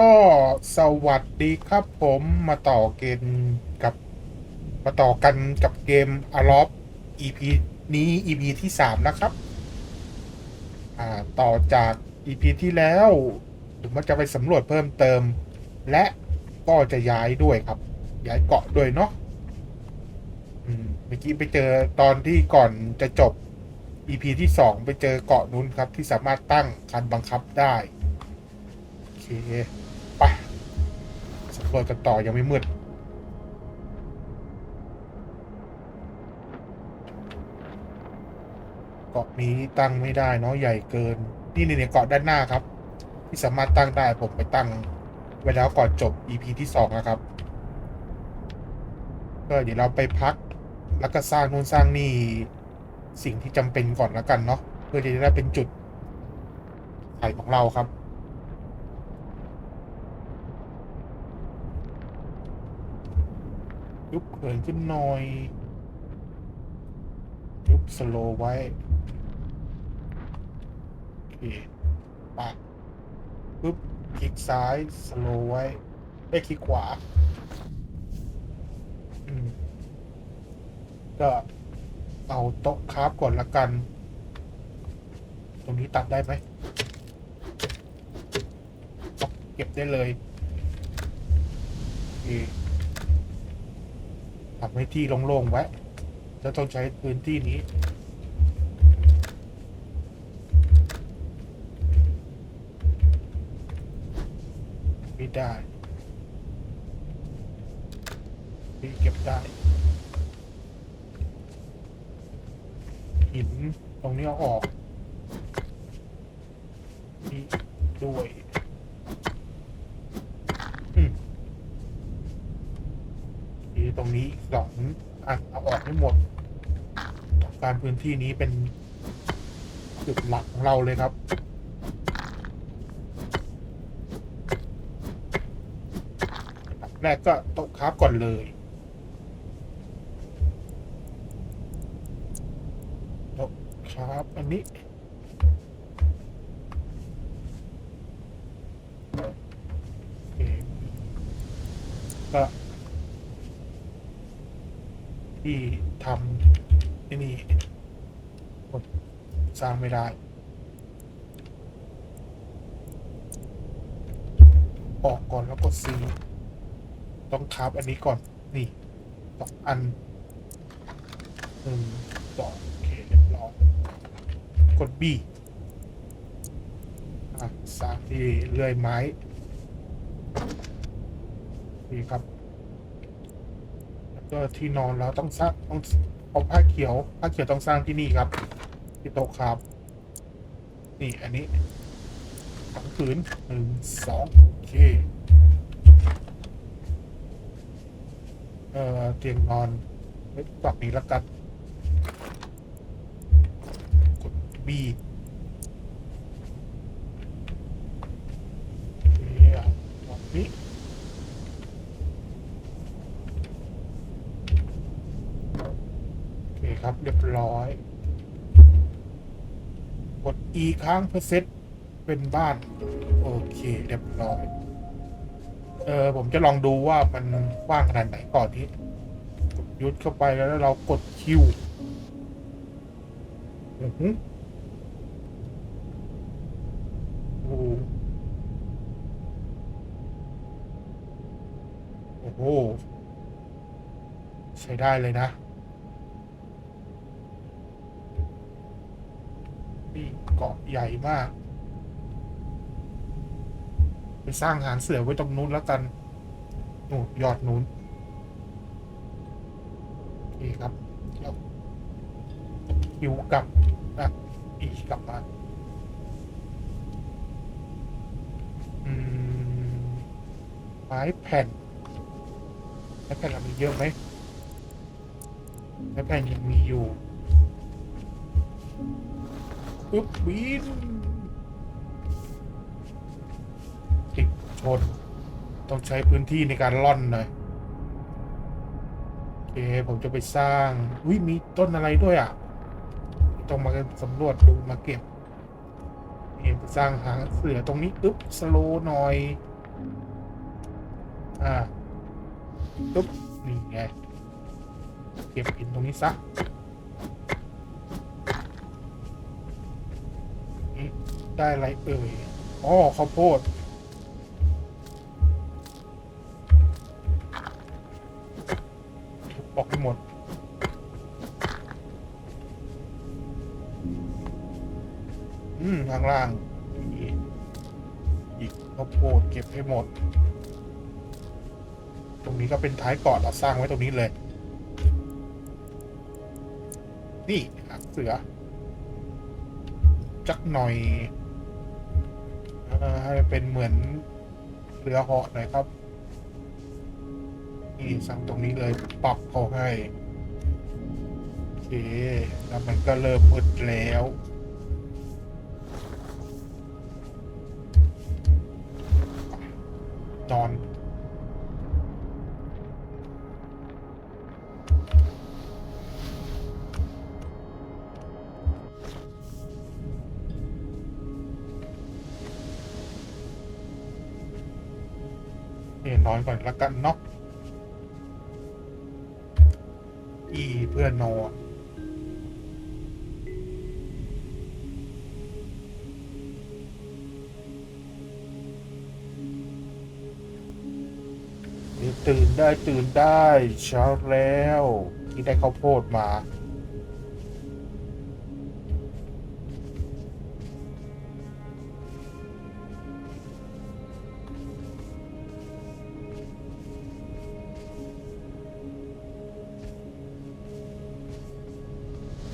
ก็สวัสดีครับผมมาต่อเกมกับ มาต่อกันกับเกม a l o p EP นี้ EP ที่3นะครับ อ่าต่อจาก EP ที่แล้วผมจะไปสำรวจเพิ่มเติม และก็จะย้ายด้วยครับ ย้ายเกาะด้วยเนาะเมื่อกี้ไปเจอตอนที่ก่อนจะจบ EP ที่2ไปเจอเกาะนู้นครับที่สามารถตั้งคันบังคับได้โอเค รวจกันต่อยังไม่มืดเกาะนี้ตั้งไม่ได้เนาะใหญ่เกินนี่นี่เนี่ยเกาะด้านหน้าครับ ที่สามารถตั้งได้ผมไปตั้ง ไว้แล้วก่อนจบ EP ที่สองนะครับ ก็เดี๋ยวเราไปพักแล้วก็สร้างนู่นสร้างนี่สิ่งที่จำเป็นก่อนแล้วกันเนาะเพื่อจะได้เป็นจุดไข่ของเราครับ ยุบเขินขึ้นหน่อย ยุบสโลว์ไว้ โอเคปะปุ๊บคลิกซ้ายสโลว์ไว้ ได้คลิกขวา อืม ก็เอาโต๊ะคราฟก่อนละกัน ตรงนี้ตัดได้ไหมเอาเก็บได้เลย โอเค ทำให้ที่โล่งๆไว้จะต้องใช้พื้นที่นี้ไม่ได้นี่เก็บได้หินตรงนี้เอาออกนี่ด้วยอืม นี้อีกสองอะเอาออกให้หมด การพื้นที่นี้เป็นจุดหลักของเราเลยครับแรกก็ต๊ะคราฟก่อนเลยต๊ะคราฟอันนี้ก็ ที่ทำที่นี่กดสร้างไม่ได้ ออกก่อนแล้วกด C ต้องคราฟอันนี้ก่อน นี่สองอันหนึ่งสองโอเคเรียบร้อยกด B อะสร้างที่เลื่อยไม้ นี่ครับ ก็ที่นอนเราต้องสร้างต้องเอาผ้าเขียวผ้าเขียวต้องสร้างที่นี่ครับ ที่โต๊ะครับ นี่อันนี้สองผืนหนึ่งสองโอเคเอ่อเตียงนอนไว้ปรับนี้แล้วกันกด B โอเคอะแบบนี้ โอเคค ร้อย กด E ค้างเพื่อเซตเป็นบ้าน โอเคเรียบร้อย เออผมจะลองดูว่ามันกว้างขนาดไหนก่อนที่ยุดเข้าไปแล้วเรากดคิวอือหือโอ้โหโอ้โหใช้ได้เลยนะ นี่เกาะใหญ่มาก ไปสร้างหานเสือไว้ตรงนู้นแล้วกันนู่นยอดนู้นโอเคครับแล้วคิวกลับอะอีกกลับมาอืมไม้แผ่นไม้แผ่นเรามีเยอะไหมไม้แผ่นยังมีอยู่ ปุ๊บบินติดชนต้องใช้พื้นที่ในการล่อนหน่อยโอเคผมจะไปสร้างอุ้ยมีต้นอะไรด้วยอะ ต้องมาสำรวจดูมาเก็บนี่ไปสร้างหางเสือตรงนี้อึ๊บสโลหน่อย อ่าปุ๊บนี่ไงเก็บหินตรงนี้ซะ ได้อะไรเอ่ยอ๋อข้าวโพดบอกให้หมด อืมข้างล่าง อีกข้าวโพดเก็บให้หมด ตรงนี้ก็เป็นท้ายเกาะเราสร้างไว้ตรงนี้เลย นี่หางเสือ จักหน่อย ให้เป็นเหมือนเรือเหาะหน่อยครับนี่สั่งตรงนี้เลยปรับเขาให้โอเคแล้วมันก็เริ่มมืดแล้วนอน อนอนก่อนละกันเนาะอีเพื่อนนอนตื่นได้ตื่นได้เช้าแล้วที่ได้ข้าวโพดมา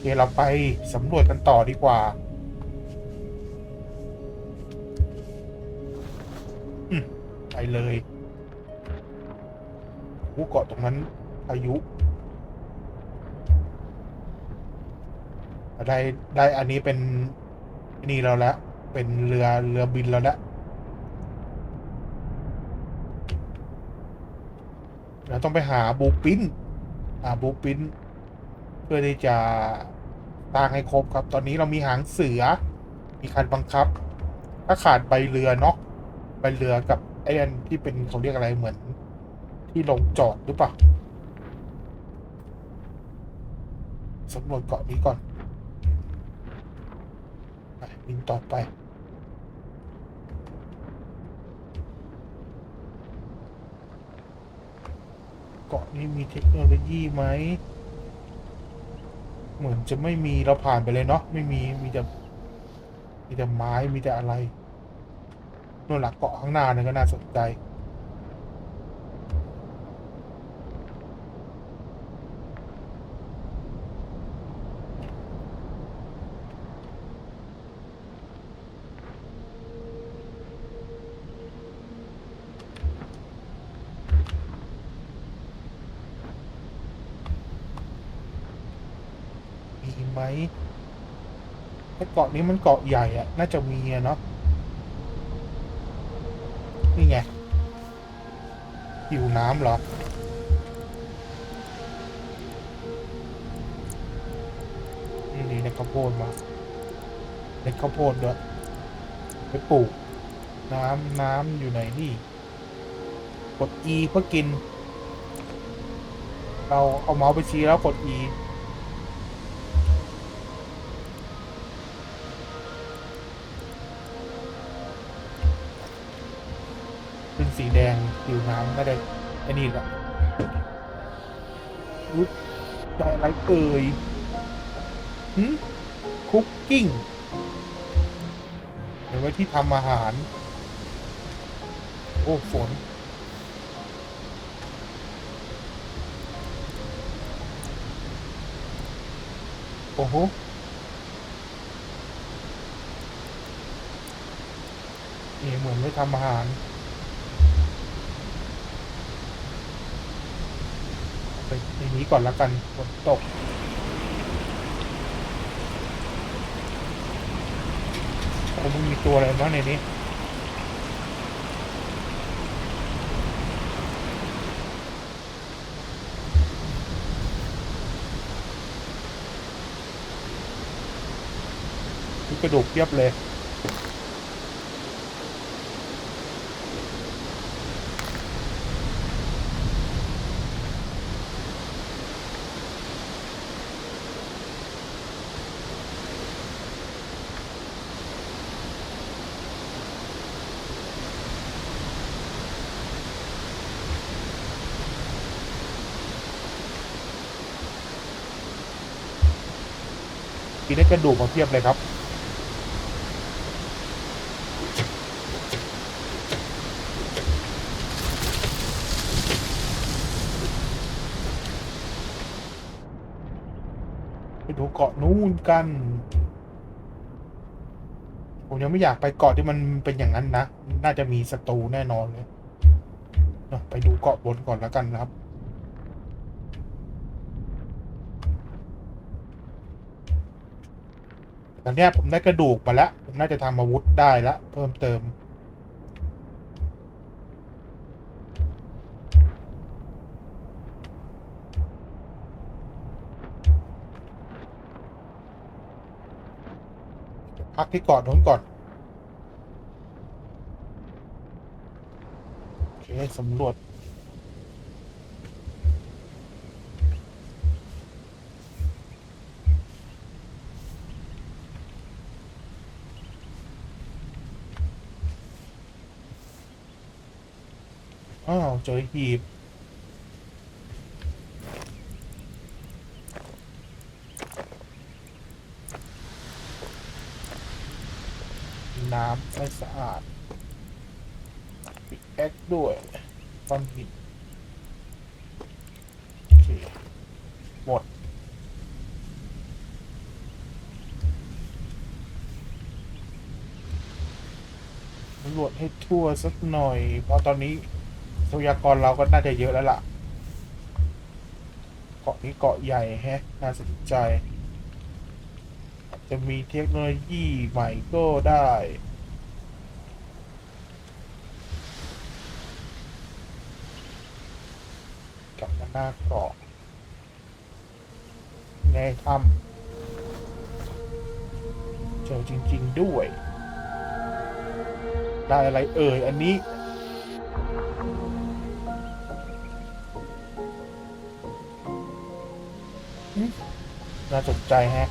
เคเราไปสำรวจกันต่อดีกว่าไปเลยผู้เกาะตรงนั้นพายุ ได้ได้อันนี้เป็นนี่เราแล้วเป็นเรือเรือบินเราแล้วเราต้องไปหาบูปินหาบูปิน พื่อที่จะสร้างให้ครบครับ ตอนนี้เรามีหางเสือ มีคันบังคับ ถ้าขาดใบเรือเนาะใบเรือกับไอ้อันที่เป็นเขาเรียกอะไรเหมือน ที่ลงจอดหรือเปล่าสำรวจเกาะนี้ก่อนไปบินต่อไปเกาะนี้มีเทคโนโลยีไหม เหมือนจะไม่มีเราผ่านไปเลยเนาะไม่มีมีแต่มีแต่ไม้มีแต่อะไรนู่นหลักเกาะข้างหน้าเนี่ยก็น่าสนใจ มี ไหมถ้าเกาะนี้มันเกาะใหญ่อะน่าจะมีอะเนาะนี่ไงหิวน้ำเหรอนี่นี่ในข้าวโพดมาในข้าวโพดด้วยไปปลูก น้ำน้ำอยู่ไหนนี่กด E เพื่อกิน เราเอาเมาส์ไปชี้แล้วกด E สีแดงผิวน้ำไม่ได้ไอ้นี่แหละอุ๊ยได้อะไรเอ่ยหืมคุกกิ้งเดี๋ยวไว้ที่ทำอาหาร โอ้ ฝน โอ้โหนี่เหมือนไม่ทำอาหาร ไปในนี้ก่อนละกันฝนตก โอ้มันมีตัวอะไรบ้างในนี้มีกระดูกเทียบเลย กระดูกมาเพียบเลยครับ ไปดูเกาะนู้นกัน ผมยังไม่อยากไปเกาะที่มันเป็นอย่างนั้นนะ น่าจะมีศัตรูแน่นอนเลย ไปดูเกาะบนก่อนแล้วกันนะครับ ตอนนี้ผมได้กระดูกมาแล้ว ผมน่าจะทำอาวุธได้แล้วเพิ่มเติม พักที่กาะนู้นก่อน โอเคสำรวจ เจอหีบน้ำไม่สะอาดปิกแอคด้วยก้อนหินโอเคหมดตำรวจให้ทั่วสักหน่อย เพราะตอนนี้ ทรัพยากรเราก็น่าจะเยอะแล้วล่ะ เกาะนี้เกาะใหญ่แฮะ น่าสนใจ จะมีเทคโนโลยีใหม่ก็ได้กลับมาหน้าเกาะในถ้ำเจอจริง ๆ ด้วย ได้อะไรเอ่ย อันนี้ น่าสนใจฮะ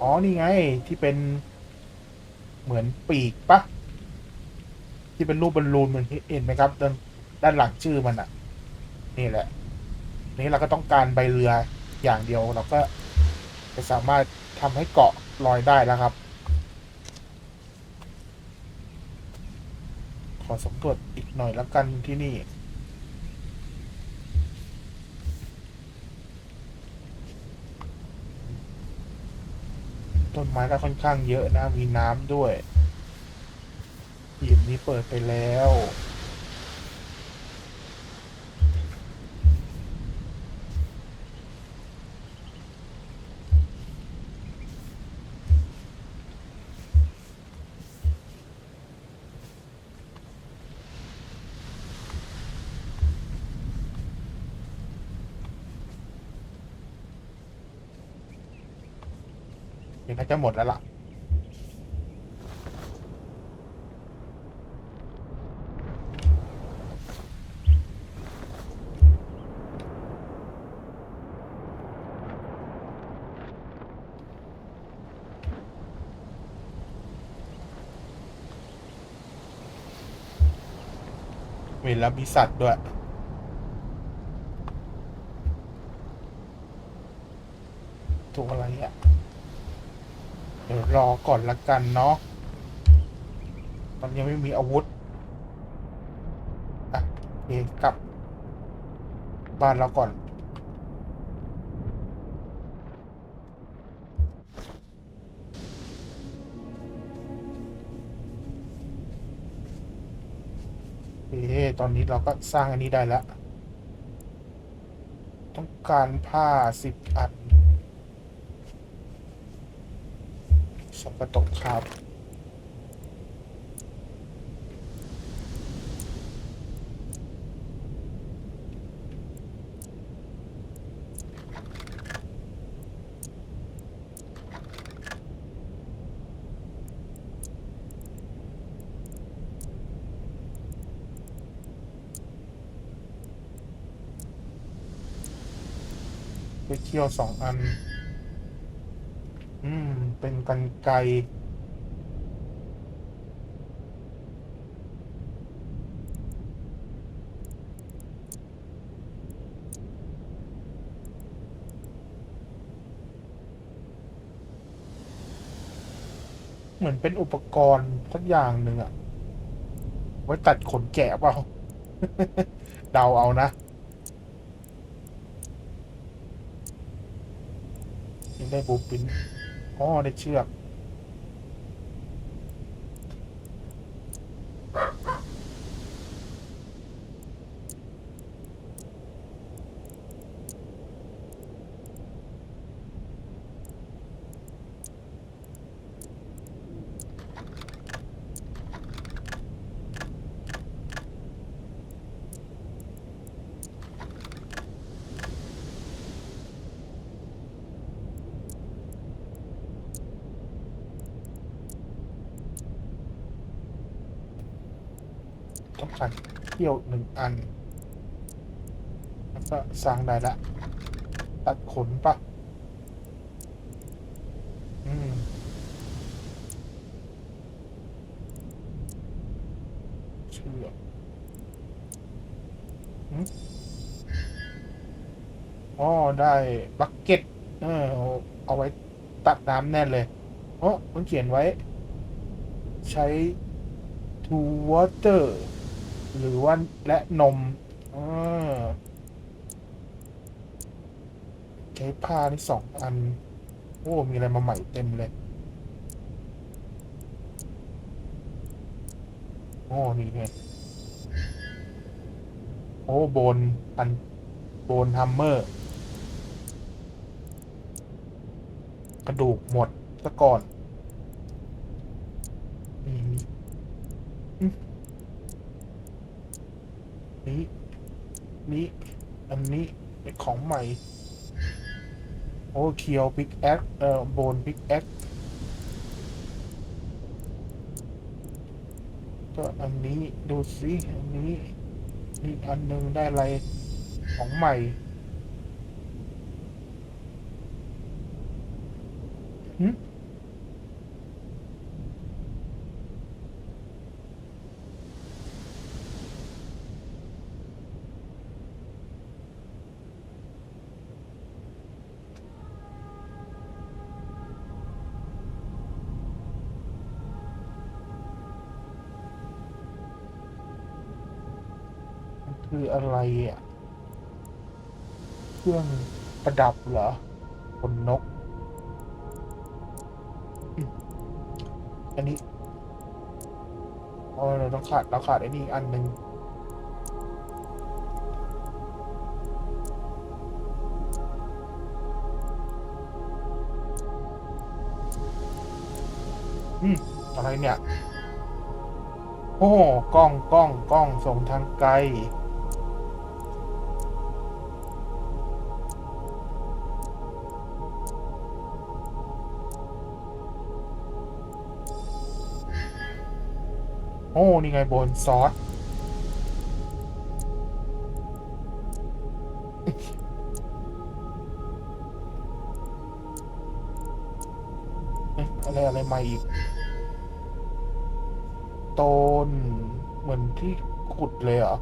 อ๋อ นี่ไง ที่เป็นเหมือนปีกปะที่เป็นรูปบอลลูนเหมือนที่เห็นไหมครับด้านด้านหลังชื่อมันอะนี่แหละ นี่เราก็ต้องการใบเรืออย่างเดียวเราก็จะสามารถทำให้เกาะลอยได้แล้วครับ ขอสำรวจอีกหน่อยแล้วกันที่นี่ ต้นไม้ก็ค่อนข้างเยอะนะ มีน้ำด้วยหีบนี้เปิดไปแล้ว จะหมดแล้วล่ะเห็นแล้วมีสัตว์ด้วยตัวอะไรอะ ดี๋ยวรอก่อนละกันเนาะ มันยังไม่มีอาวุธ อะโอเคกลับ บ้านเราก่อนโอเคตอนนี้เราก็สร้างอันนี้ได้แล้ว ต้องการผ้าสิบอัน กระตกครับ ไปเที่ยวสองอัน เป็นกันไกเหมือนเป็นอุปกรณ์สักอย่างหนึ่งอะไว้ตัดขนแกะเปล่า เดาเอานะได้บูปิน อ๋อได้เชือก ต้อง เที่ยวหนึ่งอัน แล้วก็สร้างได้ละ ตัดขนปะอืมเชือกหืมอ๋อ ได้บักเก็ต เออเอาเอาไว้ตักน้ำแน่นเลยอ๋อมันเขียนไว้ ใช้ to water หรือว่าและนมอใช้ผ้านี่สองอัน โอ้ มีอะไรมาใหม่เต็มเลย โอ้ นี่ไงโอ้โบนอันโบนฮัมเมอร์ กระดูกหมดซะก่อนนี่อืม นี่นี่อันนี้เป็นของใหม่ โอ้เคียวพิกแอคเอ่อโบนพิกแอคก็อันนี้ดูสิอันนี้นี่อันหนึงได้อะไรของใหม่หึมั ไรอะ เครื่องประดับเหรอขนนก อันนี้อ๋อเราต้องขาดเราขาดไอ้นี่อีกอันหนึ่งอืมอะไรเนี่ย โอ้กล้องกล้องกล้องส่งทางไกล อ้นี่ไงโบนซอสเอ๊ะอะไรอะไรใหม่อีกโตนเหมือนที่ขุดเลยเหรอ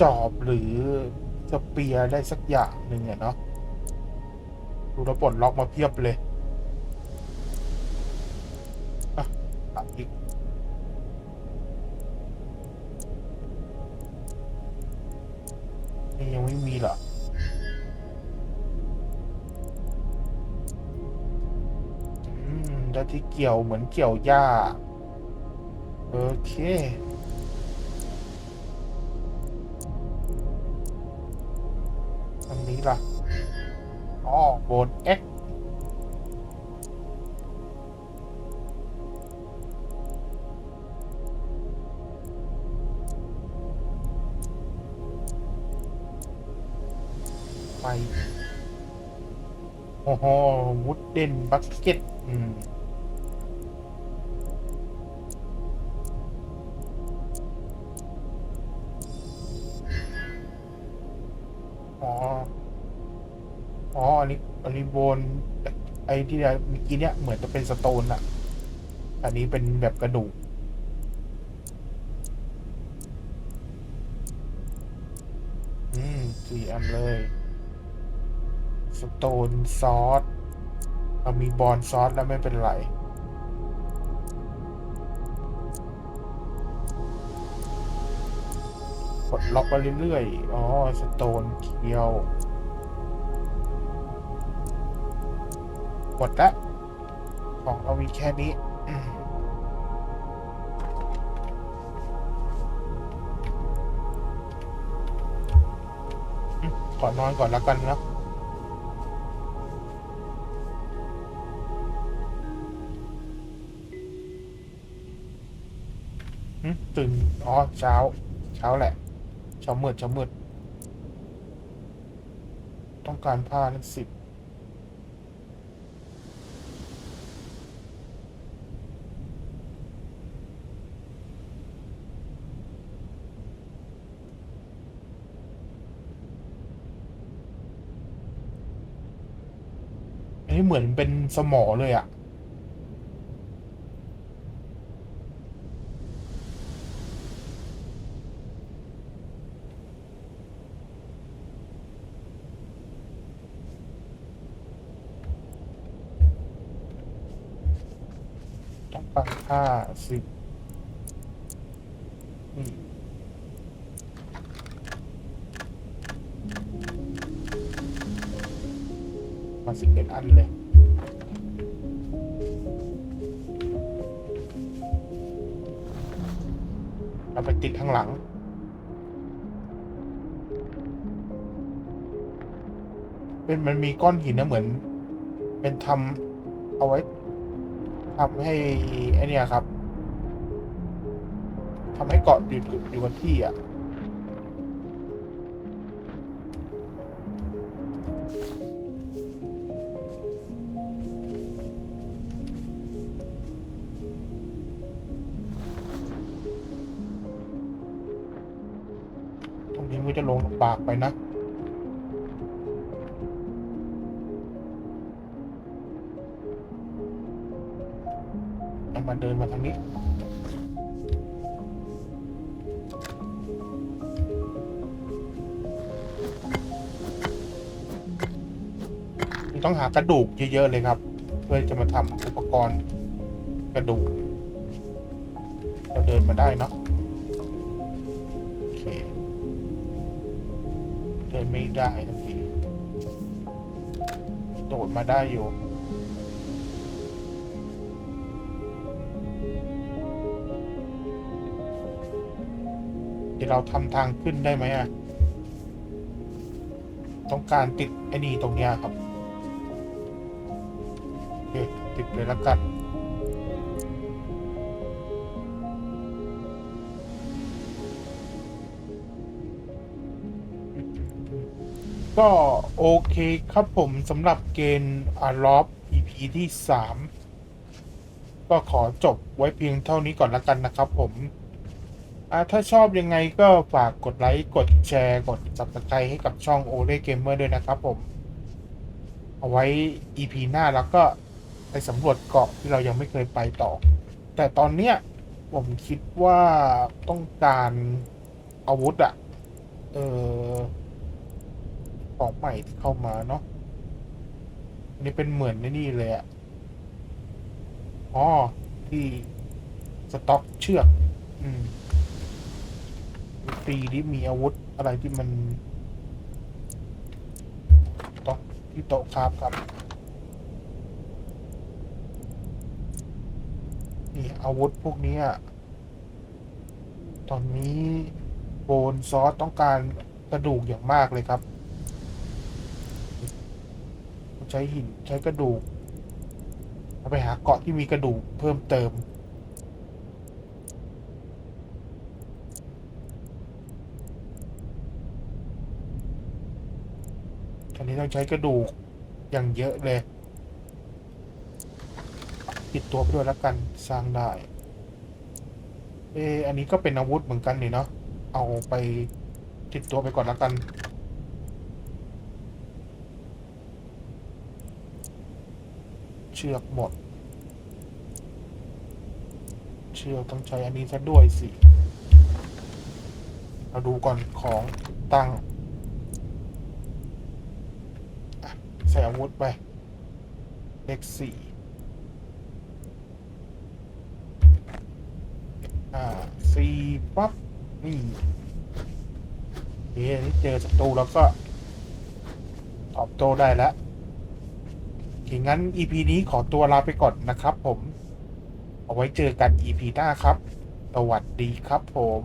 จอบหรือสเปียร์ได้สักอย่างหนึ่งเนาะดูแล้วปลดล็อกมาเพียบเลยอะอีกนี่ยังไม่มีเหรออืมแล้วที่เกี่ยวเหมือนเกี่ยวหญ้า โอเค นนี้ล่ะอ๋อโบนเอ็กไปโอ้โหวุดเด่นบักเก็ตอืมอ๋อ อ๋ออันนี้อันนี้โบนไอ้ที่เมื่อกี้เนี่ยเหมือนจะเป็นสโตนอะอันนี้เป็นแบบกระดูกอืมสี่อันเลย สโตนซอสเรามีบอลซอสแล้วไม่เป็นไรกดล็อกไปเรื่อยๆ อ๋อ สโตนเคียว มดละของเรามีแค่นี้อืมอืมขอนอนก่อนแล้วกันนะตื่น อ๋อ เช้า เช้าแหละ เช้ามืดเช้ามืด ต้องการผ้าทั้งสิบ เหมือนเป็นสมอเลยอะต้องการผ้าสิบอืมมาสิบเอ็ดอันเลย เราไปติดข้างหลัง เป็นมันมีก้อนหินนะเหมือน เป็นทำเอาไว้ทำให้ไอเนี่ยครับทำให้เกาะอยู่อยู่กับที่อะ นี้มันจะลงลำบากไปนะเอามาเดินมาทางนี้ต้องหากระดูกเยอะๆเลยครับ เพื่อจะมาทำอุปกรณ์กระดูกเราเดินมาได้เนาะ ได้ทันทีโดดมาได้อยู่เดี๋ยวเราทำทางขึ้นได้ไหมอะ ต้องการติดไอ้นี่ตรงเนี้ยครับโอเคติดเลยแล้วกัน ก็โอเคครับผมสำหรับเกณฑ์อารอฟ EP ที่ 3 ก็ขอจบไว้เพียงเท่านี้ก่อนละกันนะครับผมถ้าชอบยังไงก็ฝากกดไลค์ กดแชร์ กด subscribe ให้กับช่อง o อ e Gamer ด้วยนะครับผม เอาไว้ EP หน้าแล้วก็ไปสำรวจเกาะที่เรายังไม่เคยไปต่อ แต่ตอนเนี้ยผมคิดว่าต้องการอาวุธอะเออ ของใหม่ที่เข้ามาเนาะนนี้เป็นเหมือนในนี่เลยอะอ๋อ ที่สต็อกเชือก อืมตีที่มีอาวุธอะไรที่มันต๊ะที่โต๊ะครับครับ นี่อาวุธพวกนี้อะตอนนี้โบนซอสต้องการกระดูกอย่างมากเลยครับ ใช้หินใช้กระดูกเอาไปหาเกาะที่มีกระดูกเพิ่มเติม อันนี้ต้องใช้กระดูกอย่างเยอะเลย ติดตัวไปด้วยแล้วกันสร้างได้ เอออันนี้ก็เป็นอาวุธเหมือนกันนี่เนาะ เอาไปติดตัวไปก่อนแล้วกัน เชือกหมด เชือกต้องใช้อันนี้ซะด้วยสิ เราดูก่อนของตั้งใส่อาวุธไปเลขสี่อ่าสี่ปั๊บ นี่เฮ้ยนี่เจอศัตรูแล้วก็ตอบโต้ได้แล้ว งั้น EP นี้ขอตัวลาไปก่อนนะครับผม เอาไว้เจอกัน EP หน้าครับ สวัสดีครับผม